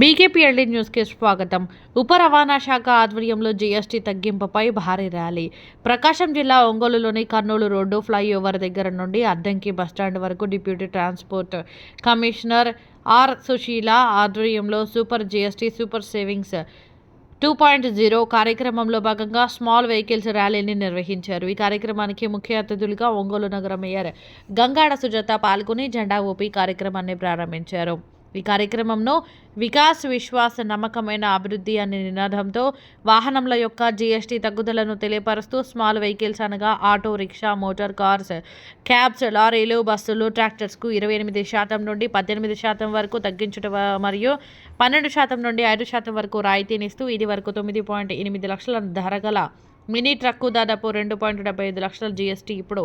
బీకేపీఎల్డీ న్యూస్కి స్వాగతం. ఉప రవాణా శాఖ ఆధ్వర్యంలో జీఎస్టీ తగ్గింపుపై భారీ ర్యాలీ. ప్రకాశం జిల్లా ఒంగోలులోని కర్నూలు రోడ్డు ఫ్లైఓవర్ దగ్గర నుండి అద్దంకి బస్టాండ్ వరకు deputy transport commissioner R Sushila ఆధ్వర్యంలో super GST super savings two point zero కార్యక్రమంలో భాగంగా స్మాల్ వెహికల్స్ ర్యాలీని నిర్వహించారు. ఈ కార్యక్రమానికి ముఖ్య అతిథులుగా ఒంగోలు నగర మేయర్ గంగాడ సుజాత పాల్గొని జెండా ఊపి కార్యక్రమాన్ని ప్రారంభించారు. ఈ కార్యక్రమంలో వికాస్ విశ్వాస నమ్మకమైన అభివృద్ధి అనే నినాదంతో వాహనంల యొక్క జీఎస్టీ తగ్గుదలను తెలియపరుస్తూ స్మాల్ వెహికల్స్ అనగా auto rickshaw motor cars cabs లారీలు బస్సులు ట్రాక్టర్స్కు ఇరవై ఎనిమిది శాతం నుండి పద్దెనిమిది శాతం వరకు తగ్గించడం మరియు పన్నెండు శాతం నుండి ఐదు శాతం వరకు రాయితీనిస్తూ ఇది వరకు తొమ్మిది పాయింట్ ఎనిమిది లక్షల ధర గల మినీ ట్రక్కు దాదాపు రెండు పాయింట్ డెబ్బై ఐదు లక్షల జీఎస్టీ ఇప్పుడు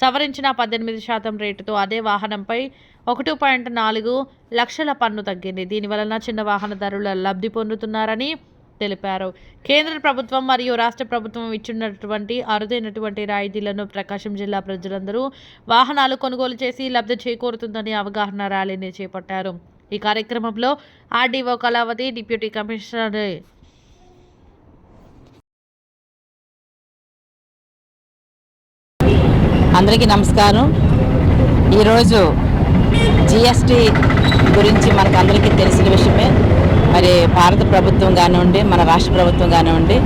సవరించిన పద్దెనిమిది శాతం రేటుతో అదే వాహనంపై ఒకటి పాయింట్ నాలుగు లక్షల పన్ను తగ్గింది. దీనివలన చిన్న వాహనదారుల లబ్ధి పొందుతున్నారని తెలిపారు. కేంద్ర ప్రభుత్వం మరియు రాష్ట్ర ప్రభుత్వం ఇచ్చినటువంటి అరుదైనటువంటి రాయితీలను ప్రకాశం జిల్లా ప్రజలందరూ వాహనాలు కొనుగోలు చేసి లబ్ధి చేకూరుతుందని అవగాహన ర్యాలీని చేపట్టారు. ఈ కార్యక్రమంలో ఆర్డీఓ కళావతి డిప్యూటీ కమిషనర్ అందరికీ నమస్కారం. ఈరోజు జిఎస్టి గురించి మనకు అందరికీ తెలిసిన విషయమే. మరి భారత ప్రభుత్వం కానివ్వండి మన రాష్ట్ర ప్రభుత్వం కానివ్వండి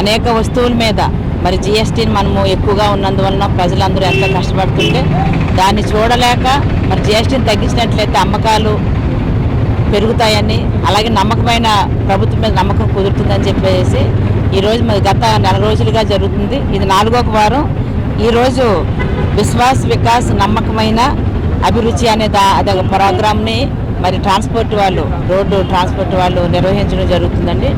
అనేక వస్తువుల మీద మరి జిఎస్టీని మనము ఎక్కువగా ఉన్నందువలన ప్రజలందరూ ఎంతో కష్టపడుతుంటే దాన్ని చూడలేక మరి జిఎస్టీని తగ్గించినట్లయితే అమ్మకాలు పెరుగుతాయని అలాగే నమ్మకమైన ప్రభుత్వం మీద నమ్మకం కుదురుతుందని చెప్పేసి ఈరోజు మరి గత నెల రోజులుగా జరుగుతుంది. ఇది నాలుగో వారం. ఈరోజు విశ్వాస్ వికాస్ నమ్మకమైన అభిరుచి అనే దా అదొక ప్రోగ్రామ్ని మరి ట్రాన్స్పోర్ట్ వాళ్ళు రోడ్డు ట్రాన్స్పోర్ట్ వాళ్ళు నిర్వహించడం జరుగుతుందండి.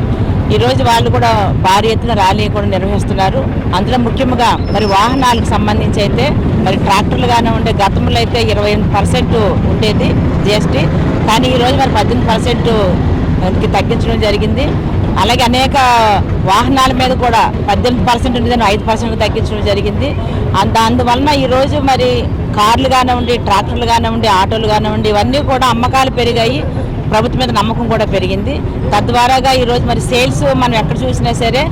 ఈరోజు వాళ్ళు కూడా భారీ ఎత్తున ర్యాలీ కూడా నిర్వహిస్తున్నారు. అందులో ముఖ్యంగా మరి వాహనాలకు సంబంధించి అయితే మరి ట్రాక్టర్లు ఉండే గతంలో అయితే ఇరవై ఎనిమిది పర్సెంట్ ఉండేది జిఎస్టీ కానీ ఈరోజు మరి పద్దెనిమిది పర్సెంట్ తగ్గించడం జరిగింది. అలాగే అనేక వాహనాల మీద కూడా పద్దెనిమిది పర్సెంట్ ఉండేదని ఐదు పర్సెంట్ తగ్గించడం జరిగింది. అంత అందువలన ఈరోజు మరి కార్లు కానివ్వండి ట్రాక్టర్లు కానివ్వండి ఆటోలు కానివ్వండి ఇవన్నీ కూడా అమ్మకాలు పెరిగాయి. ప్రభుత్వం మీద నమ్మకం కూడా పెరిగింది. తద్వారాగా ఈరోజు మరి సేల్స్ మనం ఎక్కడ చూసినా సరే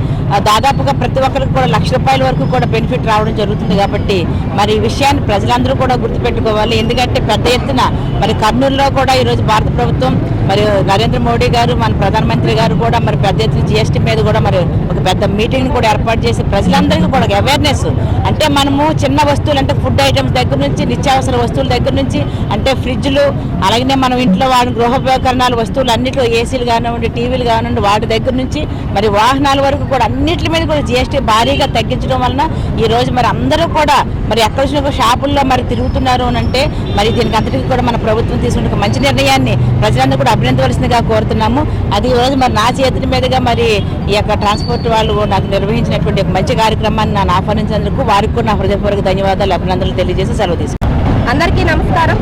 దాదాపుగా ప్రతి ఒక్కరికి కూడా లక్ష రూపాయల వరకు కూడా బెనిఫిట్ రావడం జరుగుతుంది కాబట్టి మరి ఈ విషయాన్ని ప్రజలందరూ కూడా గుర్తుపెట్టుకోవాలి. ఎందుకంటే పెద్ద ఎత్తున మరి కర్నూలులో కూడా ఈరోజు భారత ప్రభుత్వం మరి నరేంద్ర మోడీ గారు మన ప్రధానమంత్రి గారు కూడా మరి పెద్ద ఎత్తున జిఎస్టీ మీద కూడా మరి ఒక పెద్ద మీటింగ్ కూడా ఏర్పాటు చేసి ప్రజలందరికీ కూడా అవేర్నెస్ అంటే మనము చిన్న వస్తువులు అంటే ఫుడ్ ఐటమ్స్ దగ్గర నుంచి నిత్యావసర వస్తువుల దగ్గర నుంచి అంటే ఫ్రిడ్జ్లు అలాగనే మనం ఇంట్లో వాడిన గృహోపకరణాలు వస్తువులు అన్నింటిలో ఏసీలు కానివ్వండి టీవీలు కానివ్వండి వాటి దగ్గర నుంచి మరి వాహనాల వరకు కూడా అన్నింటి మీద కూడా జిఎస్టీ భారీగా తగ్గించడం వలన ఈ రోజు మరి అందరూ కూడా మరి ఎక్కడ చూసినా షాపుల్లో మరి తిరుగుతున్నారు అని అంటే మరి దీనికి అంతటికి కూడా మన ప్రభుత్వం తీసుకున్న ఒక మంచి నిర్ణయాన్ని ప్రజలందరూ కూడా అభినందవలసిందిగా కోరుతున్నాము. అది ఈ రోజు మరి నా చేతుల మీదుగా మరి ఈ యొక్క ట్రాన్స్పోర్ట్ వాళ్ళు నాకు నిర్వహించినటువంటి ఒక మంచి కార్యక్రమాన్ని నన్ను ఆహ్వానించినందుకు వారికి కూడా నా హృదయపూర్వక ధన్యవాదాలు అభినందనలు తెలియజేసి సెలవు తీసుకున్నాను అందరికీ నమస్కారం.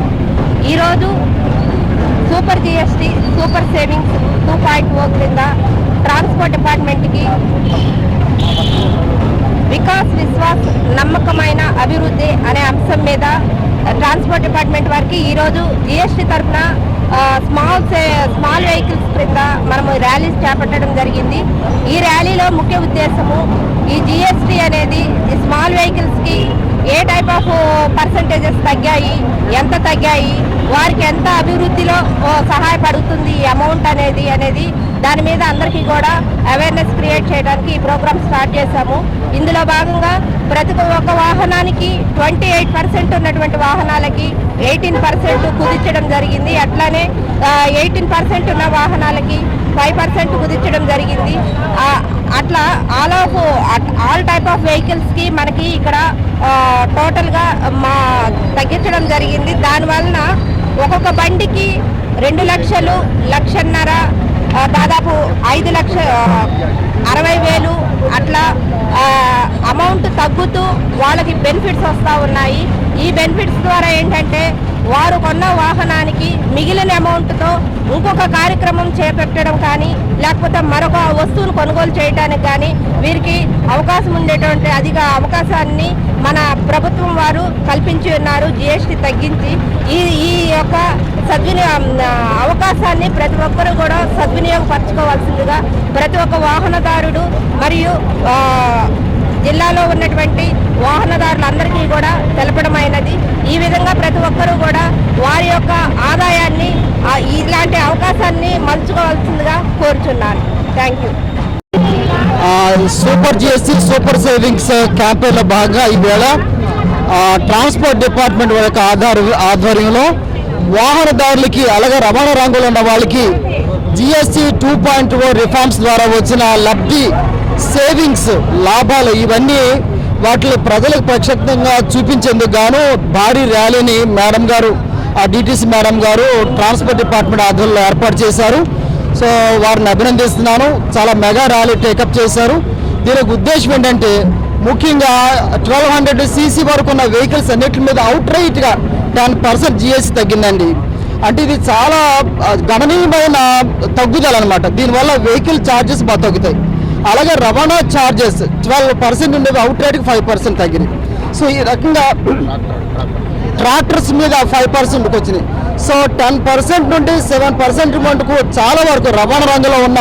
ఈరోజు super GST super savings two point O క్రింద ట్రాన్స్పోర్ట్ డిపార్ట్మెంట్కి వికాస్ విశ్వాస్ నమ్మకమైన అభివృద్ధి అనే అంశం మీద ట్రాన్స్పోర్ట్ డిపార్ట్మెంట్ వారికి ఈరోజు జిఎస్టీ తరఫున స్మాల్ స్మాల్ వెహికల్స్ క్రింద మనము ర్యాలీస్ చేపట్టడం జరిగింది. ఈ ర్యాలీలో ముఖ్య ఉద్దేశము ఈ జిఎస్టీ అనేది ఈ స్మాల్ వెహికల్స్కి ఏ టైప్ ఆఫ్ పర్సంటేజెస్ తగ్గాయి ఎంత తగ్గాయి వారికి ఎంత అభివృద్ధిలో సహాయపడుతుంది ఈ అమౌంట్ అనేది అనేది దాని మీద అందరికీ కూడా అవేర్నెస్ క్రియేట్ చేయడానికి ఈ ప్రోగ్రామ్ స్టార్ట్ చేశాము. ఇందులో భాగంగా ప్రతి ఒక్క వాహనానికి ట్వంటీ ఎయిట్ పర్సెంట్ ఉన్నటువంటి వాహనాలకి ఎయిటీన్ పర్సెంట్ కుదించడం జరిగింది. అట్లానే ఎయిటీన్ పర్సెంట్ ఉన్న వాహనాలకి ఫైవ్ పర్సెంట్ కుదించడం జరిగింది. అట్లా all of all type of వెహికల్స్కి మనకి ఇక్కడ టోటల్గా మా తగ్గించడం జరిగింది. దానివలన ఒక్కొక్క బండికి రెండు లక్షలు లక్షన్నర దాదాపు ఐదు లక్ష అరవై వేలు అట్లా అమౌంట్ తగ్గుతూ వాళ్ళకి బెనిఫిట్స్ వస్తూ ఉన్నాయి. ఈ బెనిఫిట్స్ ద్వారా ఏంటంటే వారు కొన్న వాహనానికి మిగిలిన అమౌంట్తో ఇంకొక కార్యక్రమం చేపట్టడం కానీ లేకపోతే మరొక వస్తువును కొనుగోలు చేయడానికి కానీ వీరికి అవకాశం ఉండేటువంటి అధిక అవకాశాన్ని మన ప్రభుత్వం వారు కల్పించి ఉన్నారు. జిఎస్టీ తగ్గించి ఈ ఈ యొక్క సద్వినియోగం అవకాశాన్ని ప్రతి ఒక్కరూ కూడా సద్వినియోగపరచుకోవాల్సిందిగా ప్రతి ఒక్క వాహనదారుడు మరియు జిల్లాలో ఉన్నటువంటి వాహనదారులందరికీ కూడా తెలపడమైనది ఈ విధంగా ప్రతి ఒక్కరూ కూడా వారి యొక్క ఆదాయాన్ని ఇలాంటి అవకాశాన్ని మలుచుకోవాల్సిందిగా కోరుచున్నాను. Thank you super GST super savings క్యాంపెయిన్లో భాగంగా ఈవేళ ట్రాన్స్పోర్ట్ డిపార్ట్మెంట్ యొక్క ఆధార ఆధ్వర్యంలో వాహనదారులకి అలాగే రవాణా రంగంలో ఉన్న వాళ్ళకి GST two point four reforms ద్వారా వచ్చిన లబ్ధి సేవింగ్స్ లాభాలు ఇవన్నీ వాటిలో ప్రజలకు ప్రత్యక్షంగా చూపించేందుకు గాను భారీ ర్యాలీని మేడం గారు ఆ డిటిసి మేడం గారు ట్రాన్స్పోర్ట్ డిపార్ట్మెంట్ ఆధ్వర్యంలో ఏర్పాటు చేశారు. సో వారిని అభినందిస్తున్నాను. చాలా మెగా ర్యాలీ టేకప్ చేశారు. దీనికి ఉద్దేశం ఏంటంటే ముఖ్యంగా ట్వెల్వ్ హండ్రెడ్ సీసీ వరకు ఉన్న వెహికల్స్ అన్నిటి మీద అవుట్ రైట్గా టెన్ పర్సెంట్ జిఎస్టీ తగ్గిందండి. అంటే ఇది చాలా గణనీయమైన తగ్గుదల అనమాట దీనివల్ల వెహికల్ ఛార్జెస్ బాగా తగ్గుతాయి. అలాగే రవాణా ఛార్జెస్ ట్వెల్వ్ పర్సెంట్ ఉండేవి అవుట్ రేట్కి ఫైవ్ పర్సెంట్ తగ్గినాయి. సో ఈ రకంగా ట్రాక్టర్స్ మీద ఫైవ్ పర్సెంట్కి వచ్చినాయి సో టెన్ పర్సెంట్ నుండి సెవెన్ పర్సెంట్ మటుకు చాలా వరకు రవాణా రంగంలో ఉన్న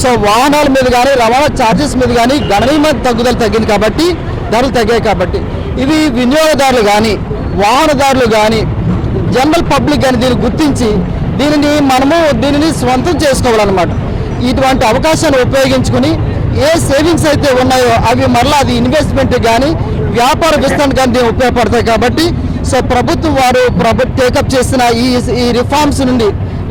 సో వాహనాల మీద కానీ రవాణా ఛార్జెస్ మీద కానీ గణనీయమైన తగ్గుదల తగ్గింది కాబట్టి ధరలు తగ్గాయి కాబట్టి. ఇవి వినియోగదారులు కానీ వాహనదారులు కానీ జనరల్ పబ్లిక్ కానీ దీన్ని గుర్తించి దీనిని మనము దీనిని స్వంతం చేసుకోవాలన్నమాట. ఇటువంటి అవకాశాన్ని ఉపయోగించుకుని ఏ సేవింగ్స్ అయితే ఉన్నాయో అవి మరలా అది ఇన్వెస్ట్మెంట్ కానీ వ్యాపార విస్తరణ కానీ ఉపయోగపడతాయి కాబట్టి సో ప్రభుత్వం వారు ప్రభు టేకప్ చేసిన ఈ ఈ రిఫార్మ్స్ నుండి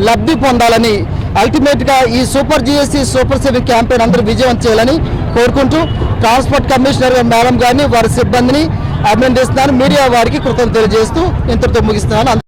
లబ్ధి పొందాలని అల్టిమేట్గా ఈ super GST super saving campaign అందరూ విజయం చేయాలని కోరుకుంటూ ట్రాన్స్పోర్ట్ కమిషనర్ మేడం గారిని వారి సిబ్బందిని అభినందిస్తున్నాను. మీడియా వారికి కృతజ్ఞతలు తెలియజేస్తూ ఇంతటితో ముగిస్తున్నాను.